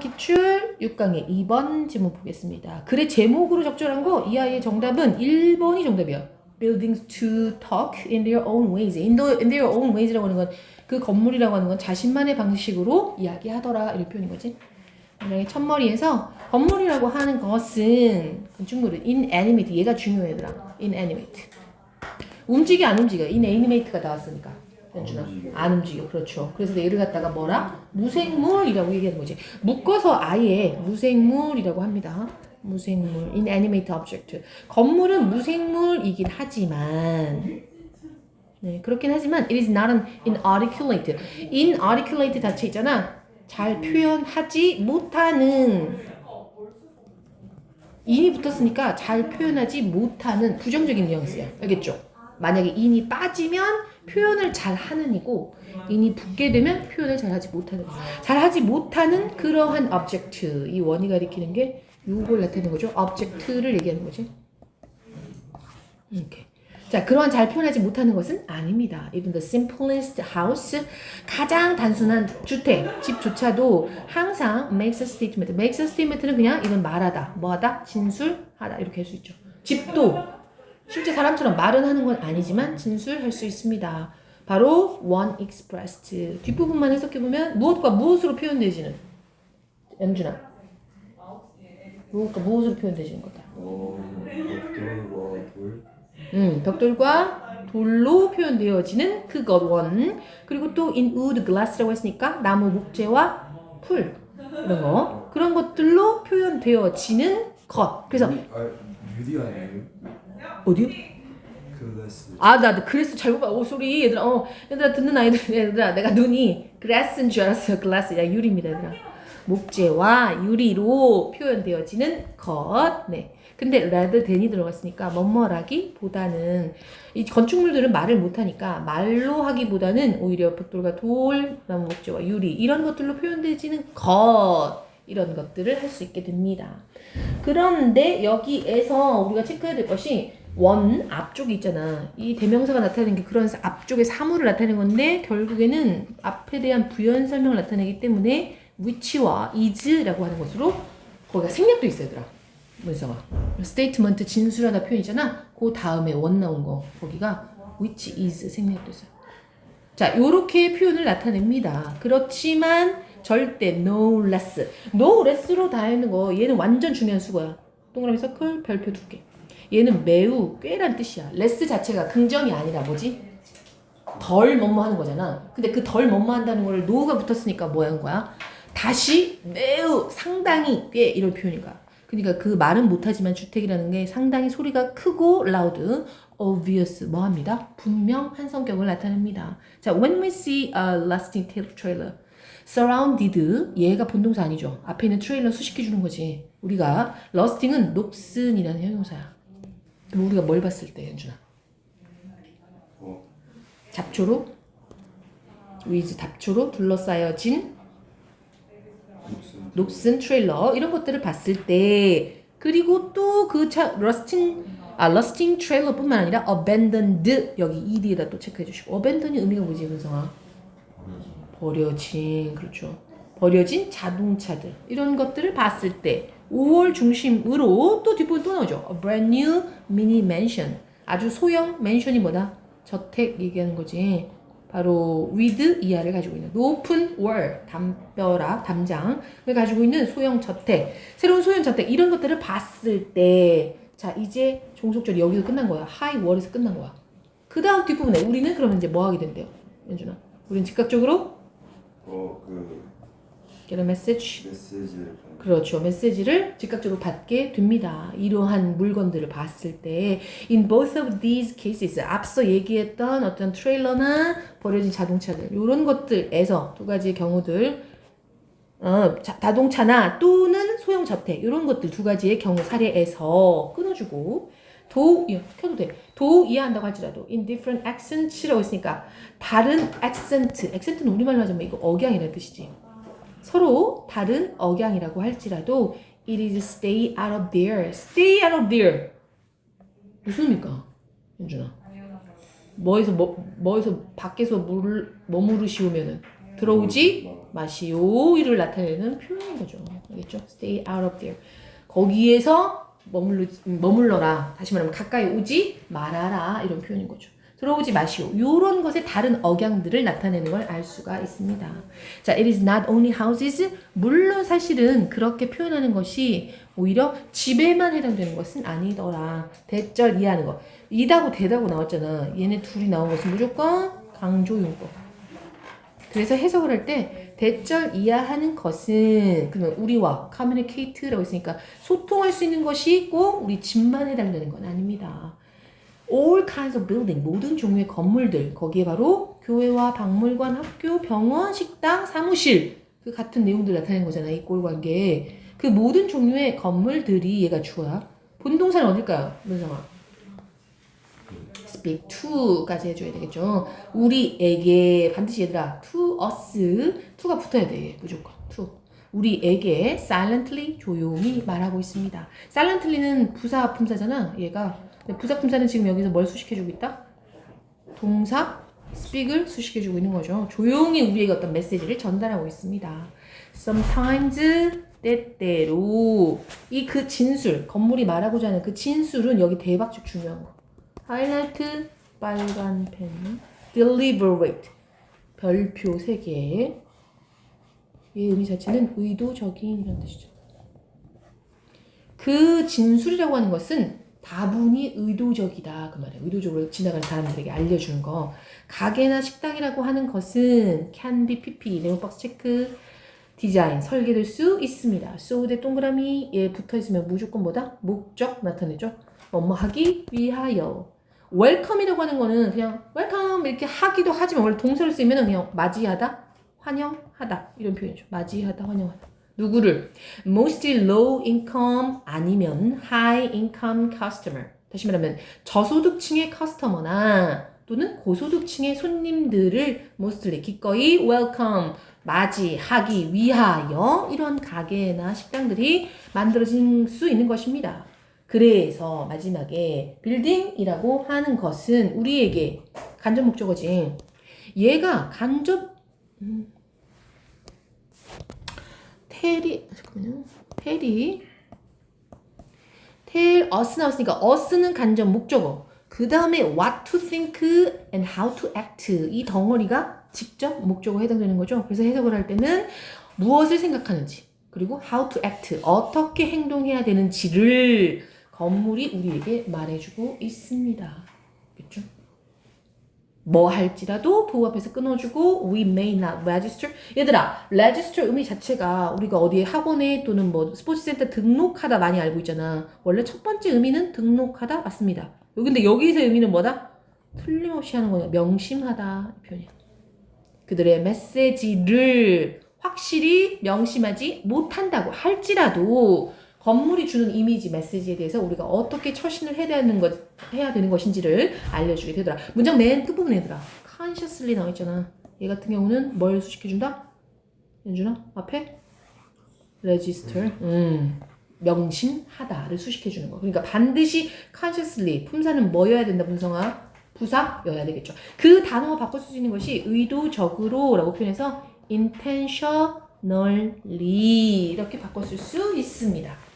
기출 6강의 2번 지문 보겠습니다. 글의 제목으로 적절한 거 이 아이의 정답은 1번이 정답이야. Buildings to talk in their own ways. In, the, in their own ways라고 하는 건 그 건물이라고 하는 건 자신만의 방식으로 이야기하더라 이런 표현인 거지. 만약에 첫머리에서 건물이라고 하는 것은 건축물은 inanimate 얘가 중요해 얘들아. inanimate. 움직여 안 움직여 inanimate가 나왔으니까. 현준아 안 움직여 그렇죠. 그래서 얘를 갖다가 뭐라 무생물이라고 얘기하는 거지. 묶어서 아예 무생물이라고 합니다. 무생물 inanimate object. 건물은 무생물이긴 하지만 네, 그렇긴 하지만 it is not an inarticulate. inarticulate 자체 있잖아. 잘 표현하지 못하는 인이 붙었으니까 잘 표현하지 못하는 부정적인 뉘앙스야. 알겠죠? 만약에 인이 빠지면 표현을 잘 하는 이고 인이 붙게 되면 표현을 잘 하지 못하는 잘 하지 못하는 그러한 object 이 원이 가리키는 게 요걸 나타내는 거죠. object를 얘기하는 거지. 이렇게. 자, 그러한 잘 표현하지 못하는 것은 아닙니다. Even the simplest house, 가장 단순한 주택, 집조차도 항상 makes a statement. makes a statement는 그냥 이건 말하다, 뭐하다, 진술하다 이렇게 할 수 있죠. 집도 실제 사람처럼 말은 하는 건 아니지만 진술할 수 있습니다. 바로 one expressed. 뒷부분만 해석해 보면 무엇과 무엇으로 표현되지는 연준아. 무엇과 무엇으로 표현되지는 거다. 어, 벽돌과 돌, 음, 벽돌과 돌로 표현되어지는 그것 원 그리고 또 in wood glass라고 했으니까 나무 목재와 풀 이런 거 그런 것들로 표현되어지는 것 그래서 유- 아, 유리 아니에요? 어디요? 글래스. 아 나 그래서 잘못 봐. 오 소리 얘들아 어 얘들아 듣는 아이들 얘들아 내가 눈이 glass인 줄 알았어요 glass 야 유리입니다 얘들아 목재와 유리로 표현되어지는 것 네. 근데 rather than이 들어갔으니까 뭐뭐라기보다는 이 건축물들은 말을 못하니까 말로 하기보다는 오히려 벽돌과 돌, 나무 목재와 유리 이런 것들로 표현되지는 것 이런 것들을 할 수 있게 됩니다. 그런데 여기에서 우리가 체크해야 될 것이 원 앞쪽이 있잖아. 이 대명사가 나타내는 게 그런 앞쪽에 사물을 나타내는 건데 결국에는 앞에 대한 부연 설명을 나타내기 때문에 which와 is라고 하는 것으로 거기가 생략도 있어요, 얘들아. 문서가. 스테이트먼트 진술하다 표현이잖아. 그 다음에 원 나온 거 거기가 which is 생략도 있어요. 자, 요렇게 표현을 나타냅니다. 그렇지만 절대 no less. no less로 다 하는 거 얘는 완전 중요한 수거야. 동그라미 서클 별표 두 개. 얘는 매우 꽤란 뜻이야. less 자체가 긍정이 아니라 뭐지? 덜 뭐뭐 하는 거잖아. 근데 그 덜 뭐뭐 한다는 거를 no가 붙었으니까 뭐한 거야? 다시 매우 상당히 꽤 이런 표현인 거야. 그러니까 그 말은 못하지만 주택이라는 게 상당히 소리가 크고 loud, obvious 뭐 합니다. 분명한 성격을 나타냅니다. 자, when we see a lasting trailer, surrounded 얘가 본동사 아니죠. 앞에 있는 트레일러 수식해 주는 거지. 우리가 lusting은 녹슨이라는 형용사야. 그럼 우리가 뭘 봤을 때, 현준아? 어, 잡초로 with 잡초로 둘러싸여진 녹슨 트레일러 이런 것들을 봤을 때 그리고 또그차 러스팅 아 러스팅 트레일러뿐만 아니라 abandoned 여기 ed에다 또 체크해 주시고 abandon이 의미가 뭐지 은성아? 버려진 그렇죠. 버려진 자동차들 이런 것들을 봤을 때 5월 중심으로 또 뒷부분 또 나오죠. A brand new mini mansion 아주 소형 맨션이 뭐다? 저택 얘기하는 거지. 바로 with 이하를 가지고 있는 높은 월 담벼락 담장을 가지고 있는 소형 저택 새로운 소형 저택 이런 것들을 봤을 때 자 이제 종속절이 여기서 끝난 거야 high 월에서 끝난 거야 그 다음 뒷부분에 우리는 그러면 이제 뭐 하게 된대요 연준아 우리는 즉각적으로 어, 그 get a message 메시지를 보내- 그렇죠. 메시지를 즉각적으로 받게 됩니다. 이러한 물건들을 봤을 때 in both of these cases 앞서 얘기했던 어떤 트레일러나 버려진 자동차들 이런 것들에서 두 가지의 경우들 어, 자, 자동차나 또는 소형 저택 이런 것들 두 가지의 경우 사례에서 끊어주고 도 예, 켜도 돼. 도 이해한다고 할지라도 in different accents라고 했으니까 다른 accent, accent는 우리말로 하자면 이거 억양이라는 뜻이지. 서로 다른 억양이라고 할지라도 it is stay out of there. stay out of there. 무슨 의미일까? 현준아. 뭐에서 뭐, 뭐에서 밖에서 물 머무르시오면은 들어오지 마시오 이를 나타내는 표현인 거죠. 알겠죠? Stay out of there. 거기에서 머물러, 머물러라. 다시 말하면 가까이 오지 말아라. 이런 표현인 거죠. 들어오지 마시오. 이런 것의 다른 억양들을 나타내는 걸 알 수가 있습니다. 자, it is not only houses. 물론 사실은 그렇게 표현하는 것이 오히려 집에만 해당되는 것은 아니더라. 대절 이해하는 거. 이다고 대다고 나왔잖아. 얘네 둘이 나온 것은 무조건 강조용법. 그래서 해석을 할 때 대절 이해하는 것은 그러면 우리와 communicate라고 했으니까 소통할 수 있는 것이 꼭 우리 집만 해당되는 건 아닙니다. all kinds of building 모든 종류의 건물들 거기에 바로 교회와 박물관, 학교, 병원, 식당, 사무실 그 같은 내용들 나타내는 거잖아 이꼴 관계 그 모든 종류의 건물들이 얘가 주어야 본동사는 어딜까요? 문성아 speak to까지 해줘야 되겠죠. 우리에게 반드시 얘들아 to us to가 붙어야 돼 무조건 to 우리에게 silently 조용히 말하고 있습니다. silently는 부사 품사잖아. 얘가 부사 품사는 지금 여기서 뭘 수식해주고 있다? 동사 speak을 수식해주고 있는 거죠. 조용히 우리에게 어떤 메시지를 전달하고 있습니다. Sometimes 때때로 이 그 진술 건물이 말하고자 하는 그 진술은 여기 대박적 중요한 거. 하이라이트 빨간 펜 deliberate 별표 3개 이 의미 자체는 의도적인 이런 뜻이죠. 그 진술이라고 하는 것은 다분히 의도적이다 그 말이에요. 의도적으로 지나가는 사람들에게 알려주는 거. 가게나 식당이라고 하는 것은 can be pp 네모박스 체크 디자인 설계될 수 있습니다. so 대 동그라미에 붙어 있으면 무조건 뭐다? 목적 나타내죠. 뭐뭐 하기 위하여. 웰컴이라고 하는 거는 그냥 웰컴 이렇게 하기도 하지만 원래 동사로 쓰이면 그냥 맞이하다, 환영하다 이런 표현이죠. 맞이하다, 환영하다. 누구를 mostly low income 아니면 high income customer. 다시 말하면 저소득층의 커스터머나 또는 고소득층의 손님들을 mostly 기꺼이 welcome 맞이하기 위하여 이런 가게나 식당들이 만들어질 수 있는 것입니다. 그래서 마지막에 빌딩이라고 하는 것은 우리에게 간접 목적어지. 얘가 간접 음, 텔이 잠깐만요. 텔이 텔 us 나왔으니까 us는 간접 목적어. 그 다음에 what to think and how to act 이 덩어리가 직접 목적어에 해당되는 거죠. 그래서 해석을 할 때는 무엇을 생각하는지 그리고 how to act 어떻게 행동해야 되는지를 건물이 우리에게 말해주고 있습니다. 그렇죠? 뭐 할지라도 도우 앞에서 끊어주고 we may not register 얘들아 register 의미 자체가 우리가 어디에 학원에 또는 뭐 스포츠센터 등록하다 많이 알고 있잖아 원래 첫 번째 의미는 등록하다 맞습니다 근데 여기서 의미는 뭐다? 틀림없이 하는 거냐 명심하다 이 표현이야 그들의 메시지를 확실히 명심하지 못한다고 할지라도 건물이 주는 이미지 메시지에 대해서 우리가 어떻게 처신을 해야 되는 것 해야 되는 것인지를 알려주게 되더라. 문장 맨 끝부분에 얘들아 consciously 나와 있잖아. 얘 같은 경우는 뭘 수식해준다? 연준아 앞에 register 음 명심하다를 수식해주는 거. 그러니까 반드시 consciously 품사는 뭐여야 된다 분성아 부사여야 되겠죠. 그 단어 쓸수 있는 것이 의도적으로라고 표현해서 intentionally 이렇게 바꿔 쓸 수 있습니다.